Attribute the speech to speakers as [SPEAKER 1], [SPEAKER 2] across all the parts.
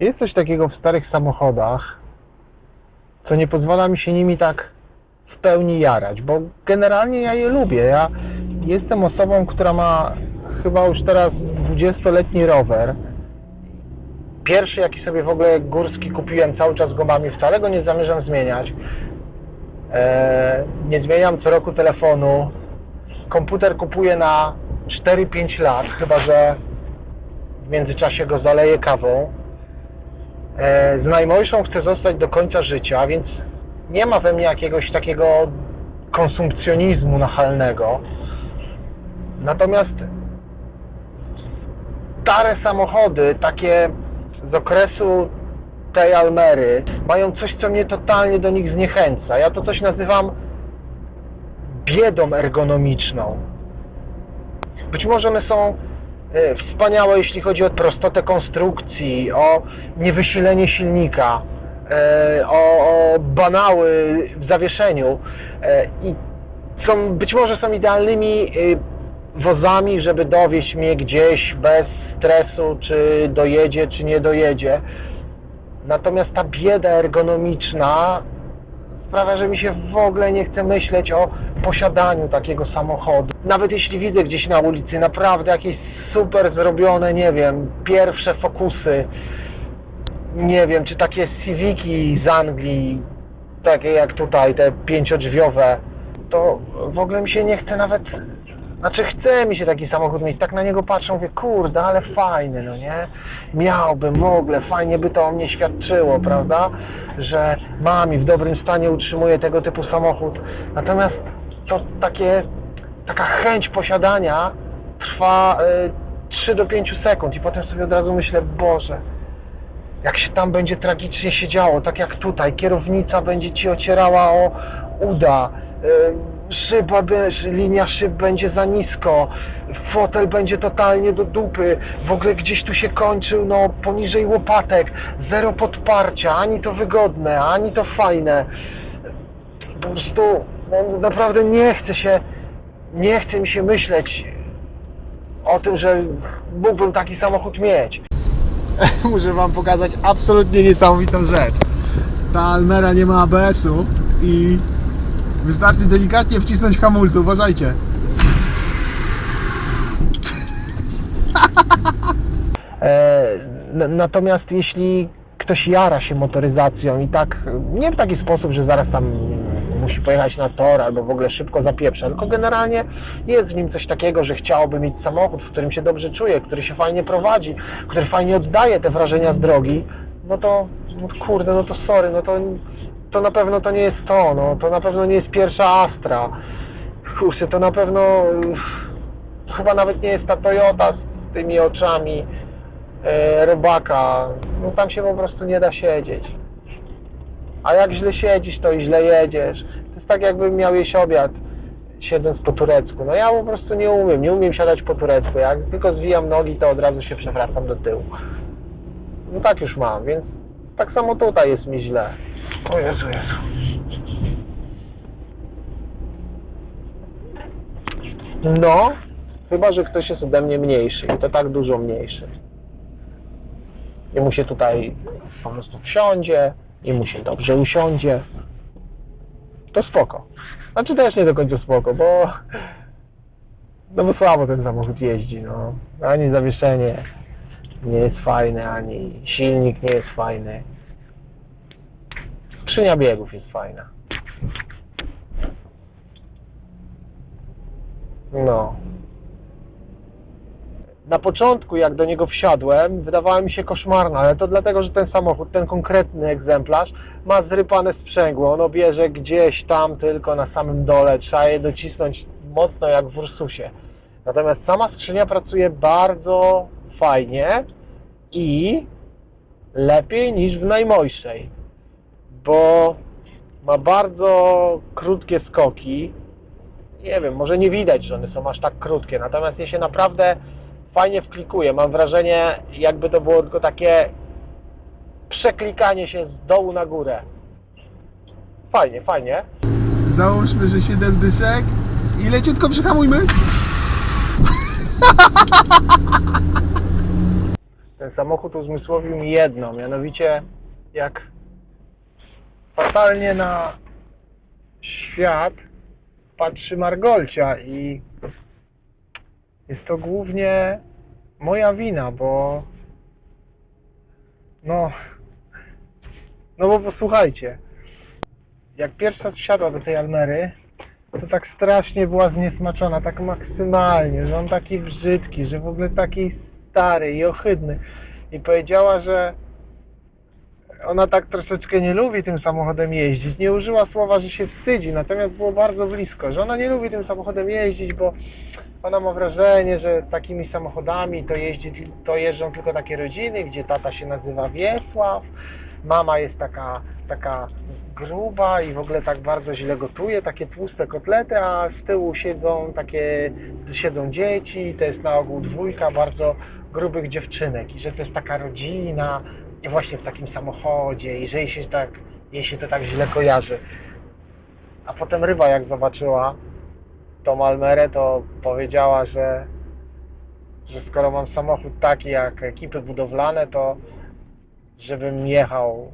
[SPEAKER 1] Jest coś takiego w starych samochodach, co nie pozwala mi się nimi tak w pełni jarać, bo generalnie ja je lubię. Ja jestem osobą, która ma chyba już teraz 20-letni rower. Pierwszy, jaki sobie w ogóle górski kupiłem, cały czas go mam i wcale go nie zamierzam zmieniać. Eee, nie zmieniam co roku telefonu. Komputer kupuję na 4-5 lat, chyba że w międzyczasie go zaleję kawą. E, Z najmojszą chcę zostać do końca życia, więc nie ma we mnie jakiegoś takiego konsumpcjonizmu nachalnego. Natomiast stare samochody, takie z okresu tej Almery, mają coś, co mnie totalnie do nich zniechęca. Ja to coś nazywam biedą ergonomiczną. Być może one są wspaniałe, jeśli chodzi o prostotę konstrukcji, o niewysilenie silnika, e, o, banały w zawieszeniu e, i są, być może są idealnymi e, wozami, żeby dowieść mnie gdzieś bez stresu, czy dojedzie, czy nie dojedzie. Natomiast ta bieda ergonomiczna sprawia, że mi się w ogóle nie chce myśleć o posiadaniu takiego samochodu. Nawet jeśli widzę gdzieś na ulicy naprawdę jakieś super zrobione, nie wiem, pierwsze fokusy, nie wiem, czy takie Civiki z Anglii, takie jak tutaj, te pięciodrzwiowe, to w ogóle mi się nie chce nawet, znaczy chce mi się taki samochód mieć, tak na niego patrzę, mówię, kurde, ale fajny, no nie? Miałbym, w ogóle, fajnie by to o mnie świadczyło, prawda? Że mam i w dobrym stanie utrzymuje tego typu samochód. Natomiast to takie, taka chęć posiadania trwa y, 3 do 5 sekund i potem sobie od razu myślę, Boże, jak się tam będzie tragicznie się działo, tak jak tutaj, kierownica będzie Ci ocierała o uda, y, szyba, linia szyb będzie za nisko, fotel będzie totalnie do dupy, w ogóle gdzieś tu się kończył, no poniżej łopatek, zero podparcia, ani to wygodne, ani to fajne. Po prostu no, naprawdę nie chce się, nie chce mi się myśleć o tym, że mógłbym taki samochód mieć.
[SPEAKER 2] Muszę Wam pokazać absolutnie niesamowitą rzecz. Ta Almera nie ma ABS-u i wystarczy delikatnie wcisnąć hamulce, uważajcie.
[SPEAKER 1] E, Natomiast jeśli ktoś jara się motoryzacją i tak, nie w taki sposób, że zaraz tam musi pojechać na tor albo w ogóle szybko zapieprza, tylko generalnie jest w nim coś takiego, że chciałoby mieć samochód, w którym się dobrze czuje, który się fajnie prowadzi, który fajnie oddaje te wrażenia z drogi, no to no kurde, no to sorry, no to, to na pewno to nie jest to, no to na pewno nie jest pierwsza Astra. Kurczę, to na pewno chyba nawet nie jest ta Toyota z tymi oczami e, robaka. No tam się po prostu nie da siedzieć. A jak źle siedzisz, to i źle jedziesz. To jest tak jakbym miał jeść obiad siedząc po turecku. No ja po prostu nie umiem, nie umiem siadać po turecku. Jak tylko zwijam nogi, to od razu się przewracam do tyłu. No tak już mam, więc tak samo tutaj jest mi źle. O Jezu, Jezu. No, chyba, że ktoś jest ode mnie mniejszy i to tak dużo mniejszy. I mu się tutaj po prostu wsiądzie, i mu się dobrze usiądzie. To spoko. Znaczy też nie do końca spoko, bo no bo słabo ten samochód jeździ, no. Ani zawieszenie nie jest fajne, ani silnik nie jest fajny. Skrzynia biegów jest fajna. No. Na początku, jak do niego wsiadłem, wydawała mi się koszmarna, ale to dlatego, że ten samochód, ten konkretny egzemplarz, ma zrypane sprzęgło. Ono bierze gdzieś tam tylko na samym dole. Trzeba je docisnąć mocno jak w Ursusie. Natomiast sama skrzynia pracuje bardzo fajnie i lepiej niż w najmojszej, bo ma bardzo krótkie skoki. Nie wiem, może nie widać, że one są aż tak krótkie, natomiast je się naprawdę fajnie wklikuje. Mam wrażenie, jakby to było tylko takie przeklikanie się z dołu na górę. Fajnie, fajnie.
[SPEAKER 2] Załóżmy, że 7 dyszek i leciutko przyhamujmy.
[SPEAKER 1] Ten samochód uzmysłowił mi jedno, mianowicie jak fatalnie na świat patrzy Margolcia i jest to głównie moja wina, bo no no bo posłuchajcie jak pierwsza wsiadła do tej Almery to tak strasznie była zniesmaczona, tak maksymalnie, że on taki brzydki, że w ogóle taki stary i ohydny i powiedziała, że ona tak troszeczkę nie lubi tym samochodem jeździć. Nie użyła słowa, że się wstydzi, natomiast było bardzo blisko, że ona nie lubi tym samochodem jeździć, bo ona ma wrażenie, że takimi samochodami to, jeździ, to jeżdżą tylko takie rodziny, gdzie tata się nazywa Wiesław, mama jest taka, taka gruba i w ogóle tak bardzo źle gotuje, takie tłuste kotlety, a z tyłu siedzą takie, siedzą dzieci, to jest na ogół dwójka bardzo grubych dziewczynek i że to jest taka rodzina i właśnie w takim samochodzie i że jej się tak, jej się to tak źle kojarzy. A potem ryba jak zobaczyła tą Almerę, to powiedziała, że, że skoro mam samochód taki jak ekipy budowlane, to żebym jechał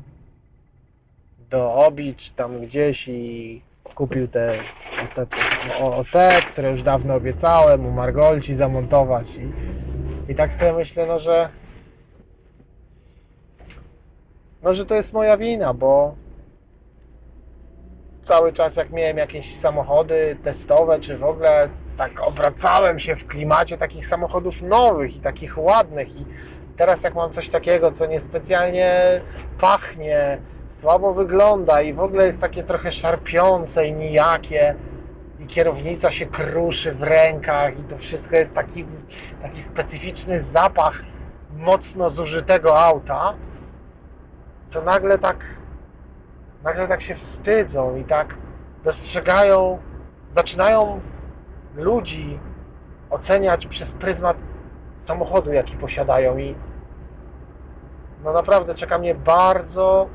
[SPEAKER 1] do Obicz tam gdzieś i kupił te, te, te które już dawno obiecałem u Margolci zamontować i, i tak sobie myślę, no że no, że to jest moja wina, bo cały czas jak miałem jakieś samochody testowe, czy w ogóle tak obracałem się w klimacie takich samochodów nowych i takich ładnych. I teraz jak mam coś takiego, co niespecjalnie pachnie, słabo wygląda i w ogóle jest takie trochę szarpiące i nijakie i kierownica się kruszy w rękach i to wszystko jest taki, taki specyficzny zapach mocno zużytego auta, to nagle tak nagle tak się wstydzą i tak dostrzegają, zaczynają ludzi oceniać przez pryzmat samochodu, jaki posiadają i no naprawdę czeka mnie bardzo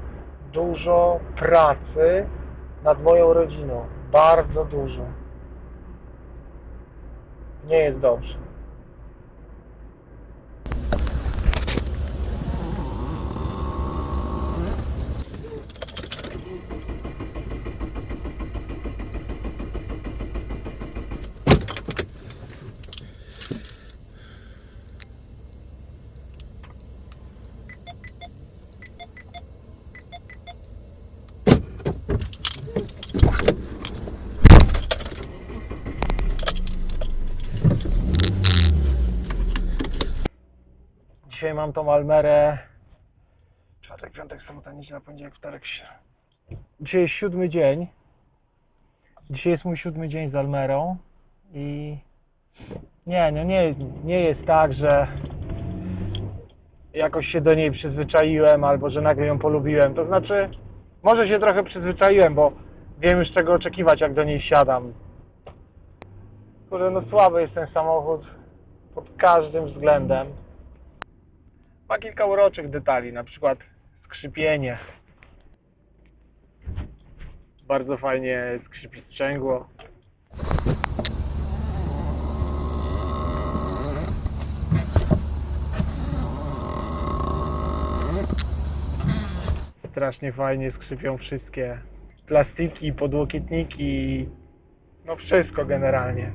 [SPEAKER 1] dużo pracy nad moją rodziną. Bardzo dużo. Nie jest dobrze. Dzisiaj mam tą Almerę. Czwartek, piątek, sobota, niedziela, poniedziałek, wtorek. Dzisiaj jest siódmy dzień. Dzisiaj jest mój siódmy dzień z Almerą i nie, no nie, nie jest tak, że jakoś się do niej przyzwyczaiłem albo że nagle ją polubiłem. To znaczy, może się trochę przyzwyczaiłem, bo wiem już czego oczekiwać, jak do niej siadam. Kurde, no słaby jest ten samochód pod każdym względem. Ma kilka uroczych detali, na przykład skrzypienie. Bardzo fajnie skrzypi sprzęgło. Strasznie fajnie skrzypią wszystkie plastiki, podłokietniki, no wszystko generalnie.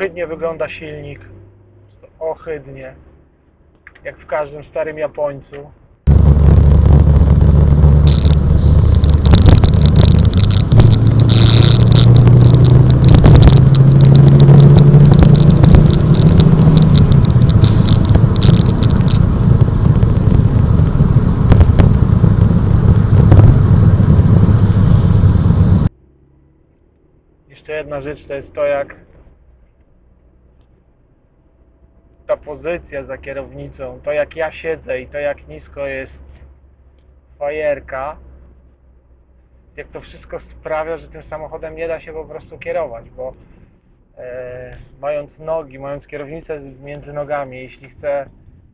[SPEAKER 1] Ohydnie wygląda silnik. Ohydnie. Jak w każdym starym Japońcu. Jedna rzecz to jest to, jak ta pozycja za kierownicą, to jak ja siedzę i to jak nisko jest fajerka, jak to wszystko sprawia, że tym samochodem nie da się po prostu kierować, bo e, mając nogi, mając kierownicę między nogami, jeśli chcę,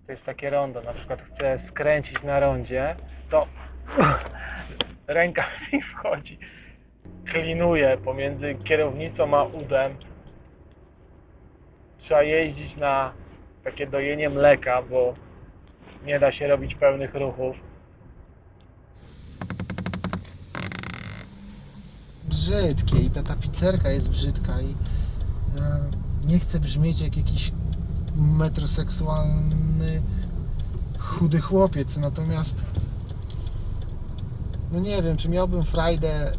[SPEAKER 1] to jest takie rondo, na przykład chcę skręcić na rondzie, to ręka mi wchodzi klinuje pomiędzy kierownicą a udem. Trzeba jeździć na takie dojenie mleka, bo nie da się robić pełnych ruchów.
[SPEAKER 2] brzydkie i ta tapicerka jest brzydka i e, nie chcę brzmieć jak jakiś metroseksualny chudy chłopiec, natomiast no nie wiem, czy miałbym frajdę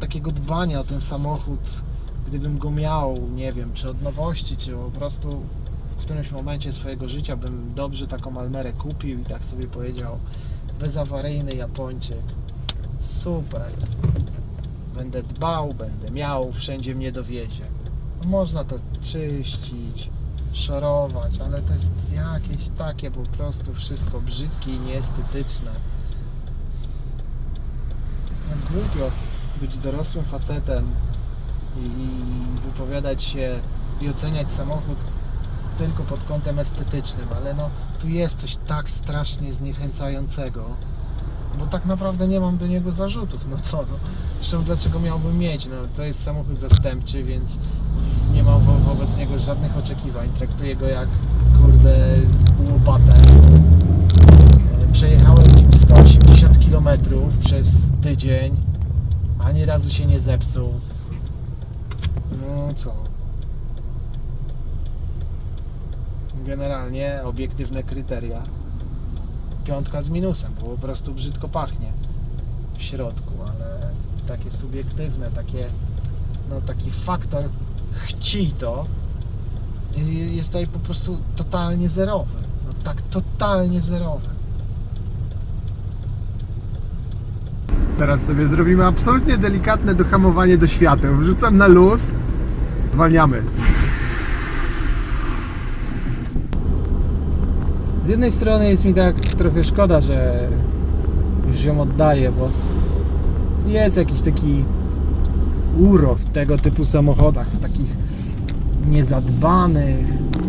[SPEAKER 2] takiego dbania o ten samochód, gdybym go miał, nie wiem, czy od nowości, czy po prostu którymś momencie swojego życia bym dobrze taką Almerę kupił i tak sobie powiedział bezawaryjny Japończyk super będę dbał, będę miał, wszędzie mnie dowiezie. Można to czyścić, szorować, ale to jest jakieś takie po prostu wszystko brzydkie i nieestetyczne. No głupio być dorosłym facetem i, i wypowiadać się i oceniać samochód tylko pod kątem estetycznym, ale no tu jest coś tak strasznie zniechęcającego bo tak naprawdę nie mam do niego zarzutów. No co, no. Zresztą dlaczego miałbym mieć? No to jest samochód zastępczy, więc nie mam wo wobec niego żadnych oczekiwań. Traktuję go jak kurde łopatę. E, Przejechałem nim 180 km przez tydzień, ani razu się nie zepsuł. No co? Generalnie obiektywne kryteria piątka z minusem, bo po prostu brzydko pachnie w środku, ale takie subiektywne, takie no taki faktor chci to y, jest tutaj po prostu totalnie zerowy. No tak totalnie zerowy. Teraz sobie zrobimy absolutnie delikatne dohamowanie do świateł. Wrzucam na luz, zwalniamy. Z jednej strony jest mi tak trochę szkoda, że już ją oddaję, bo jest jakiś taki urok w tego typu samochodach, w takich niezadbanych,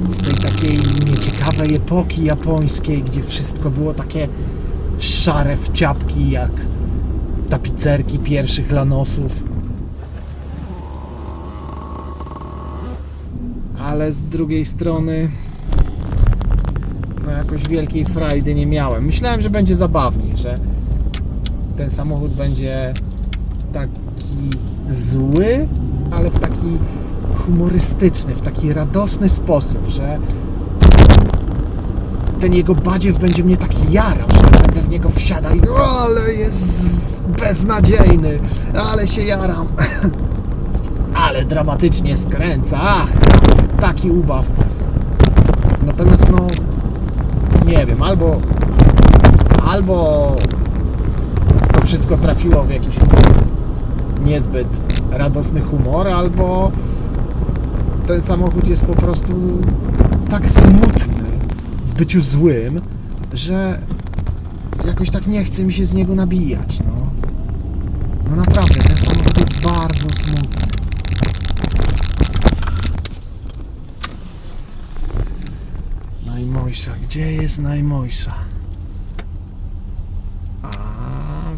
[SPEAKER 2] z tej takiej nieciekawej epoki japońskiej, gdzie wszystko było takie szare w ciapki, jak tapicerki pierwszych lanosów. Ale z drugiej strony no jakoś wielkiej frajdy nie miałem. Myślałem, że będzie zabawniej, że ten samochód będzie taki zły, ale w taki humorystyczny, w taki radosny sposób, że ten jego badziew będzie mnie taki jarał, że będę w niego wsiadał i ale jest beznadziejny, ale się jaram. ale dramatycznie skręca, ach, taki ubaw. Natomiast no, nie wiem, albo albo to wszystko trafiło w jakiś niezbyt radosny humor, albo ten samochód jest po prostu tak smutny w byciu złym, że jakoś tak nie chce mi się z niego nabijać, no. No naprawdę, ten samochód jest bardzo smutny. Najmojsza, gdzie jest najmojsza? A,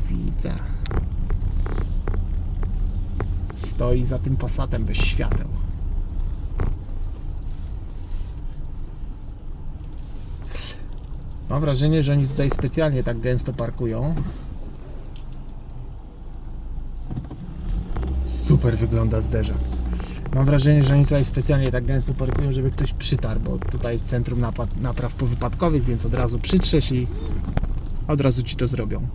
[SPEAKER 2] widzę. Stoi za tym pasatem bez świateł. Mam wrażenie, że oni tutaj specjalnie tak gęsto parkują. Super wygląda zderzak. Mam wrażenie, że oni tutaj specjalnie tak gęsto parkują, żeby ktoś przytarł, bo tutaj jest centrum napraw powypadkowych, więc od razu przytrzesz i od razu ci to zrobią.